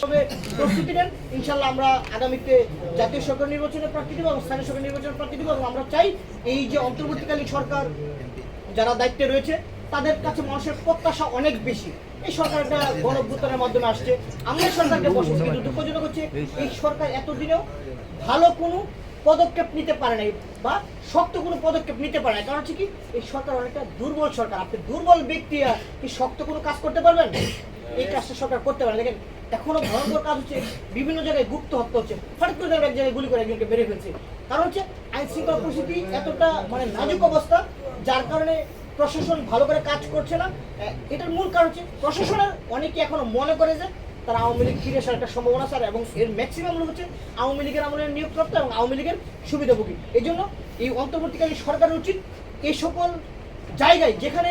তবে প্রস্তুতি নেন। ইনশাল্লাহ আমরা আগামীতে জাতীয় সরকার প্রার্থী এবং স্থানীয় সরকার প্রার্থী এবং আমরা চাই এই যে অন্তর্বর্তীকালীন সরকার যারা দায়িত্বে রয়েছে, তাদের কাছে মানুষের প্রত্যাশা অনেক বেশি। এই সরকার একটা গণভ্যুত্থানের মাধ্যমে আসছে। সরকারকে কিন্তু দুঃখজনক হচ্ছে এই সরকার এতদিনেও ভালো কোনো পদক্ষেপ নিতে পারে নাই বা শক্ত কোনো পদক্ষেপ নিতে পারে না কারণ হচ্ছে কি, এই সরকার অনেকটা দুর্বল সরকার। আপনি দুর্বল ব্যক্তি কি শক্ত কোনো কাজ করতে পারবেন? এই কাজটা সরকার করতে পারে। দেখেন এখনও ভয়ঙ্কর কাজ হচ্ছে, বিভিন্ন জায়গায় গুপ্ত হত্যা হচ্ছে, হঠাৎ করে এক জায়গায় গুলি করে একজনকে মেরে ফেলছে। কারণ হচ্ছে আইন শৃঙ্খলা পরিস্থিতি এতটা মানে নাজুক অবস্থা, যার কারণে প্রশাসন ভালো করে কাজ করছে না। এটার মূল কারণ হচ্ছে, প্রশাসনের অনেকে এখনও মনে করে যে, তারা আওয়ামী লীগ ফিরে আসার একটা সম্ভাবনা স্যার এবং এর ম্যাক্সিমাম লোক হচ্ছে, আওয়ামী লীগের আমলের নিয়োগপ্রাপ্ত এবং আওয়ামী লীগের সুবিধাভোগী। এই জন্য এই অন্তর্বর্তীকালীন সরকারের উচিত, এই সকল জায়গায় যেখানে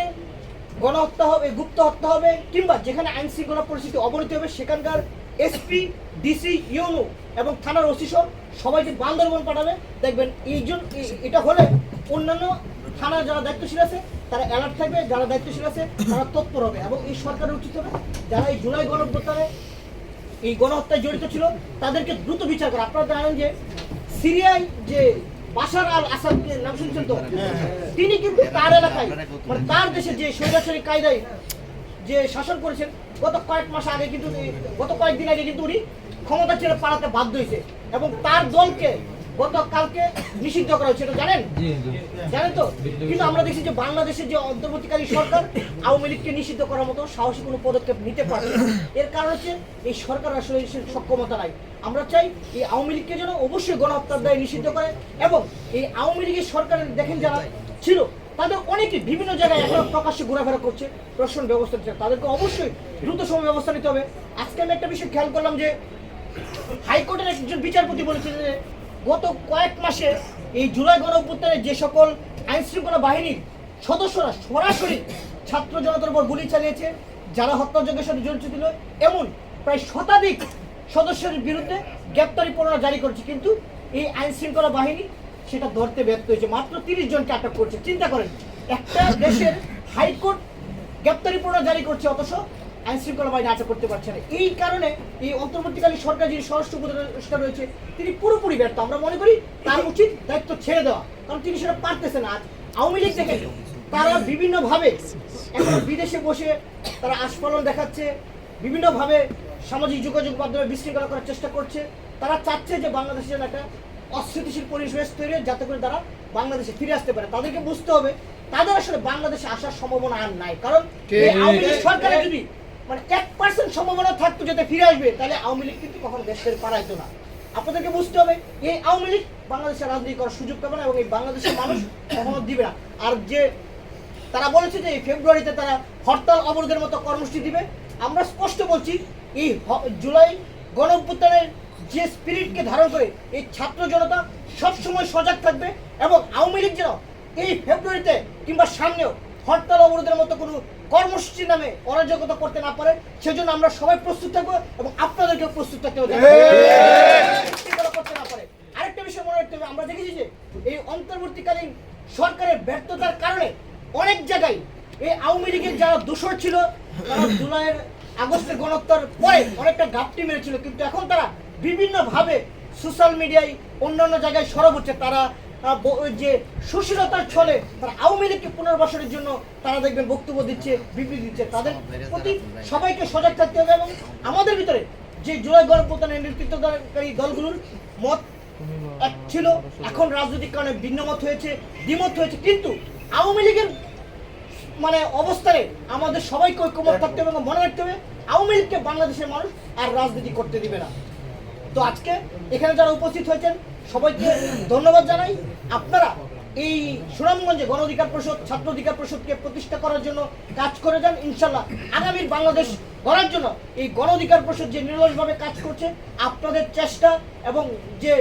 গণহত্যা হবে, গুপ্ত হত্যা হবে, কিংবা যেখানে আইন শৃঙ্খলা পরিস্থিতি অবনতি হবে, সেখানকার এসপি, ডিসি, ইউনো এবং থানার ওসি সহ সবাইকে বান্দরবন পাঠাবে। দেখবেন এই জন্য এটা হলে অন্যান্য থানার যারা দায়িত্বশীল আছে, তারা অ্যালার্ট থাকবে, যারা দায়িত্বশীল আছে, তারা তৎপর হবে। এবং এই সরকারের উচিত হবে, যারা এই জুলাই গণপ্রত্যারে এই গণহত্যায় জড়িত ছিল, তাদেরকে দ্রুত বিচার করা। আপনারা জানেন যে সিরিয়ায় যে বাশার আল আসাদ নাম শুনছেন তো? তিনি কিন্তু তার এলাকায় মানে তার দেশে যে স্বৈরাচারী কায়দায় যে শাসন করেছেন, গত কয়েক মাস আগে কিন্তু গত কয়েকদিন আগে কিন্তু উনি ক্ষমতা ছেড়ে পালাতে বাধ্য হয়েছে। এবং তার দলকে গতকালকে নিষিদ্ধ করা হয়েছে এটা জানেন? জানেন তো? কিন্তু আমরা দেখছি যে বাংলাদেশের যে অন্তর্বর্তীকালী সরকার আওয়ামী লীগকে নিষিদ্ধ করার মতো সাহসী কোনো পদক্ষেপ নিতে পারছে না। এর কারণ হচ্ছে এই সরকার আসলে সক্ষমতা নাই। আমরা চাই এই আওয়ামী লীগকে যেন অবশ্যই গণহত্যার দায় নিষিদ্ধ করে এবং এই আওয়ামী লীগের সরকারের দেখেন যারা ছিল তাদের অনেকে বিভিন্ন জায়গায় এখন প্রকাশ্যে ঘোরাফেরা করছে প্রশাসন ব্যবস্থা নিচ্ছে। তাদেরকে অবশ্যই দ্রুত সময় ব্যবস্থা নিতে হবে। আজকে আমি একটা বিষয় খেয়াল করলাম যে হাইকোর্টের একজন বিচারপতি বলেছেন যে গত কয়েক মাসে এই জুলাই গণ যে সকল আইনশৃঙ্খলা বাহিনীর সদস্যরা সরাসরি ছাত্র জনতার উপর গুলি চালিয়েছে, যারা হত্যাযজ্ঞের সাথে জড়িত ছিল, এমন প্রায় শতাধিক সদস্যের বিরুদ্ধে গ্রেপ্তারি পরোয়ানা জারি করেছে। কিন্তু এই আইন শৃঙ্খলা বাহিনী সেটা ধরতে ব্যর্থ হয়েছে। মাত্র তিরিশ জনকে আটক করছে। চিন্তা করেন, একটা দেশের হাইকোর্ট গ্রেপ্তারি পরোয়ানা জারি করছে, অথচ আইন শৃঙ্খলা বাহিনী আটক করতে পারছে না। এই কারণে এই অন্তর্বর্তীকালীন সরকার যিনি স্বরাষ্ট্র উপদেষ্টা রয়েছে তিনি পুরোপুরি ব্যর্থ। আমরা মনে করি তার উচিত দায়িত্ব ছেড়ে দেওয়া কারণ তিনি সেটা পারতেছে না। আওয়ামী লীগ দেখেন তারা বিভিন্নভাবে এখন বিদেশে বসে তারা আস্ফলন দেখাচ্ছে বিভিন্নভাবে সামাজিক যোগাযোগ মাধ্যমে বিশৃঙ্খলা করার চেষ্টা করছে। তারা চাচ্ছে যে বাংলাদেশের যেন একটা অস্থিতিশীল পরিবেশ তৈরি হয় যাতে করে তারা বাংলাদেশে ফিরে আসতে পারে। তাদেরকে বুঝতে হবে তাদের আসলে বাংলাদেশে আসার সম্ভাবনা আর নাই। কারণ এই আওয়ামী লীগ সরকারের যদি মানে এক পার্সেন্ট সম্ভাবনা থাকতো যাতে ফিরে আসবে, তাহলে আওয়ামী লীগ কিন্তু কখনো দেশের ছেড়ে পালাইতো না। আপনাদেরকে বুঝতে হবে, এই আওয়ামী লীগ বাংলাদেশের রাজনীতি করার সুযোগ পাবে না এবং এই বাংলাদেশের মানুষ কখনো দিবে না। আর যে তারা বলেছে যে এই ফেব্রুয়ারিতে তারা হরতাল অবরোধের মতো কর্মসূচি দিবে, আমরা স্পষ্ট বলছি, এই জুলাই গণঅভ্যুত্থানের যে স্পিরিটকে ধারণ করে এই ছাত্র জনতা সবসময় সজাগ থাকবে এবং আওয়ামী লীগ যেন এই ফেব্রুয়ারিতে কিংবা সামনেও হরতাল অবরোধের মতো কোনো কর্মসূচি নামে অরাজকতা করতে না পারে সেজন্য আমরা সবাই প্রস্তুত থাকব এবং আপনাদেরকেও প্রস্তুত থাকতে হবে করতে না পারে। আরেকটা বিষয় মনে রাখতে হবে আমরা দেখেছি যে এই অন্তর্বর্তীকালীন সরকারের ব্যর্থতার কারণে অনেক জায়গায় এই আওয়ামী লীগের যারা দোষর ছিল তারা জুলাইয়ের আগস্টের গণহত্যার পরে অনেকটা ঘাপটি মেরেছিল। কিন্তু এখন তারা বিভিন্নভাবে সোশ্যাল মিডিয়ায় অন্যান্য জায়গায় সরব হচ্ছে। তারা যে সুশীলতার ছলে তারা আওয়ামী লীগকে পুনর্বাসনের জন্য তারা দেখবেন বক্তব্য দিচ্ছে বিবৃতি দিচ্ছে। তাদের প্রতি সবাইকে সজাগ থাকতে হবে এবং আমাদের ভিতরে যে জুলাই নেতৃত্বদানকারী দলগুলোর মত এক ছিল। এখন রাজনৈতিক কারণে ভিন্নমত হয়েছে দ্বিমত হয়েছে। কিন্তু আওয়ামী লীগের মানে অবস্থানে আমাদের সবাইকে ঐক্যমত থাকতে হবে এবং মনে রাখতে হবে আওয়ামী লীগকে বাংলাদেশের মানুষ আর রাজনীতি করতে দিবে না। তো আজকে এখানে যারা উপস্থিত হয়েছেন সবাইকে ধন্যবাদ জানাই। আপনারা এই সুনামগঞ্জে গণ অধিকার পরিষদ, ছাত্র অধিকার পরিষদকে প্রতিষ্ঠা করার জন্য কাজ করে যান। ইনশাল্লাহ আগামীর বাংলাদেশ গড়ার জন্য এই গণ অধিকার পরিষদ যে নিরলসভাবে কাজ করছে, আপনাদের চেষ্টা এবং যে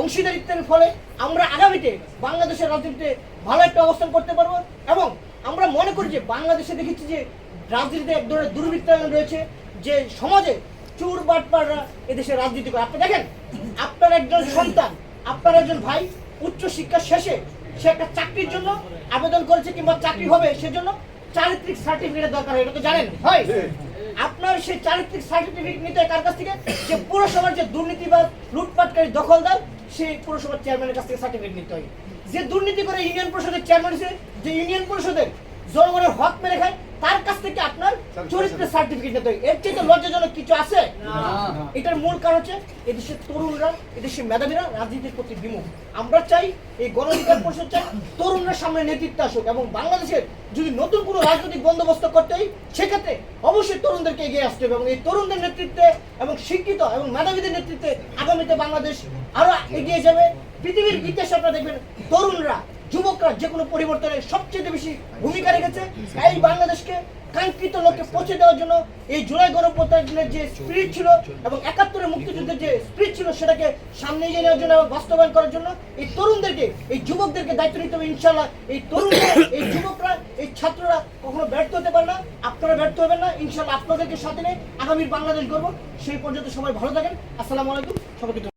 অংশীদারিত্বের ফলে আমরা আগামীতে বাংলাদেশের রাজনীতিতে ভালো একটা অবস্থান করতে পারব এবং আমরা মনে করি যে বাংলাদেশে দেখেছি যে রাজনীতিতে এক ধরনের দুর্বৃত্তায়ন রয়েছে, যে সমাজে চোর বাটপাররা এদেশে রাজনীতি করে। আপনি দেখেন আপনার একজন সন্তান আপনার একজন ভাই উচ্চ শিক্ষা শেষে সে একটা চাকরির জন্য আবেদন করেছে কিংবা চাকরি হবে সেজন্য চারিত্রিক সার্টিফিকেটের দরকার হয়। এটা তো জানেন? হয়। আপনার সেই চারিত্রিক সার্টিফিকেট নিতে হয় কার কাছ থেকে? যে পুরসভার যে দুর্নীতিবাদ লুটপাটকারী দখলদার সেই পুরসভার চেয়ারম্যানের কাছ থেকে সার্টিফিকেট নিতে হয়। যে দুর্নীতি করে ইউনিয়ন পরিষদের চেয়ারম্যান যে ইউনিয়ন পরিষদের জনগণের হক মেরে খায় তার কাছ থেকে আপনার চরিত্রের সার্টিফিকেট নিতে হয় এর চেয়ে লজ্জাজনক কিছু আছে? এটার মূল কারণ হচ্ছে এদেশের তরুণরা এদেশের মেধাবীরা রাজনীতির প্রতি বিমুখ। আমরা চাই এই গণঅধিকার পরিষদ চাই তরুণরা সামনে নেতৃত্ব আসুক এবং বাংলাদেশের যদি নতুন কোনো রাজনৈতিক বন্দোবস্ত করতে হয় সেক্ষেত্রে অবশ্যই তরুণদেরকে এগিয়ে আসতে হবে এবং এই তরুণদের নেতৃত্বে এবং শিক্ষিত এবং মেধাবীদের নেতৃত্বে আগামীতে বাংলাদেশ আরও এগিয়ে যাবে। পৃথিবীর ইতিহাসে আপনারা দেখবেন তরুণরা যুবকরা যে কোনো পরিবর্তনে সবচেয়ে বেশি ভূমিকা রেখেছে এই বাংলাদেশকে কাঙ্ক্ষিত লক্ষ্যে পৌঁছে দেওয়ার জন্য এই জুলাই গণপ্রত্যানের যে স্পিরিট ছিল এবং একাত্তরের মুক্তিযুদ্ধের যে স্পিরিট ছিল সেটাকে সামনে এগিয়ে নেওয়ার জন্য বাস্তবায়ন করার জন্য এই তরুণদেরকে, এই যুবকদেরকে দায়িত্ব নিতে হবে ইনশাল্লাহ এই তরুণরা, এই যুবকরা, এই ছাত্ররা কখনো ব্যর্থ হতে পারে না, আপনারা ব্যর্থ হবেন না ইনশাল্লাহ আপনাদেরকে সাথে নিয়ে আগামীর বাংলাদেশ গর্ব সেই পর্যন্ত সবাই ভালো থাকেন। আসসালামু আলাইকুম। সবাইকে।